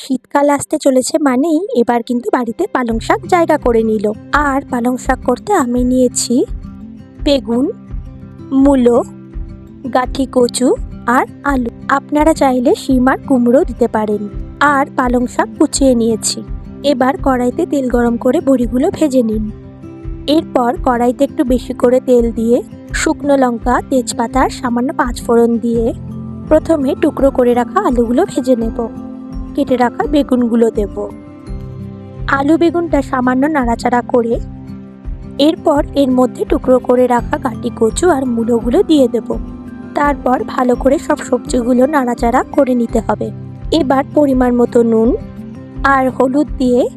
শীতকাল আসতে চলেছে মানেই এবার কিন্তু বাড়িতে পালং শাক জায়গা করে নিল। আর পালং শাক করতে আমি নিয়েছি বেগুন, মূলো, গাঠি কচু আর আলু। আপনারা চাইলে শিম আর কুমড়ো দিতে পারেন। আর পালং শাক কুচিয়ে নিয়েছি। এবার কড়াইতে তেল গরম করে বড়িগুলো ভেজে নিন। এরপর কড়াইতে একটু বেশি করে তেল দিয়ে শুকনো লঙ্কা, তেজপাতা আর সামান্য পাঁচ ফোড়ন দিয়ে প্রথমে টুকরো করে রাখা আলুগুলো ভেজে নেব। কেটে রাখা বেগুনগুলো দেব। আলু বেগুনটা সামান্য নাড়াচাড়া করে এরপর এর মধ্যে টুকরো করে রাখা গাটি কচু আর মূলোগুলো দিয়ে দেব। তারপর ভালো করে সব সবজিগুলো নাড়াচাড়া করে নিতে হবে। এবার পরিমাণ মতো নুন আর হলুদ দিয়ে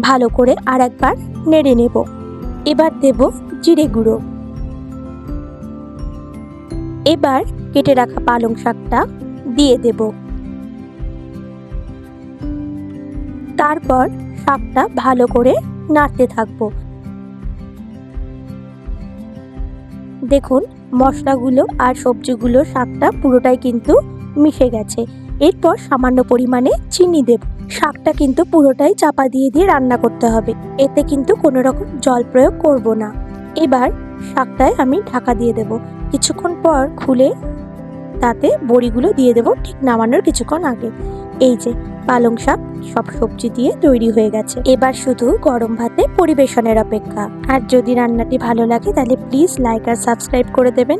ভালো করে আর একবার নেড়ে নেব। এবার দেব জিরে গুঁড়ো। এবার কেটে রাখা পালং শাকটা দিয়ে দেব। তারপর শাকটা ভালো করে নাড়তে থাকব। দেখুন, মশলাগুলো আর সবজিগুলো শাকটা পুরোটাই কিন্তু মিশে গেছে। এরপর সামান্য পরিমাণে চিনি দেব। শাকটা কিন্তু পুরোটাই চাপা দিয়ে দিয়ে রান্না করতে হবে। এতে কিন্তু কোনো রকম জল প্রয়োগ করব না। এবার শাকটায় আমি ঢাকা দিয়ে দেব। কিছুক্ষণ পর খুলে তাতে বড়িগুলো দিয়ে দেব ঠিক নামানোর কিছুক্ষণ আগে। এই যে, পালং শাক সব সবজি দিয়ে তৈরি হয়ে গেছে। এবার শুধু গরম ভাতে পরিবেশনের অপেক্ষা। আর যদি রান্নাটি ভালো লাগে তাহলে প্লিজ লাইক আর সাবস্ক্রাইব করে দেবেন।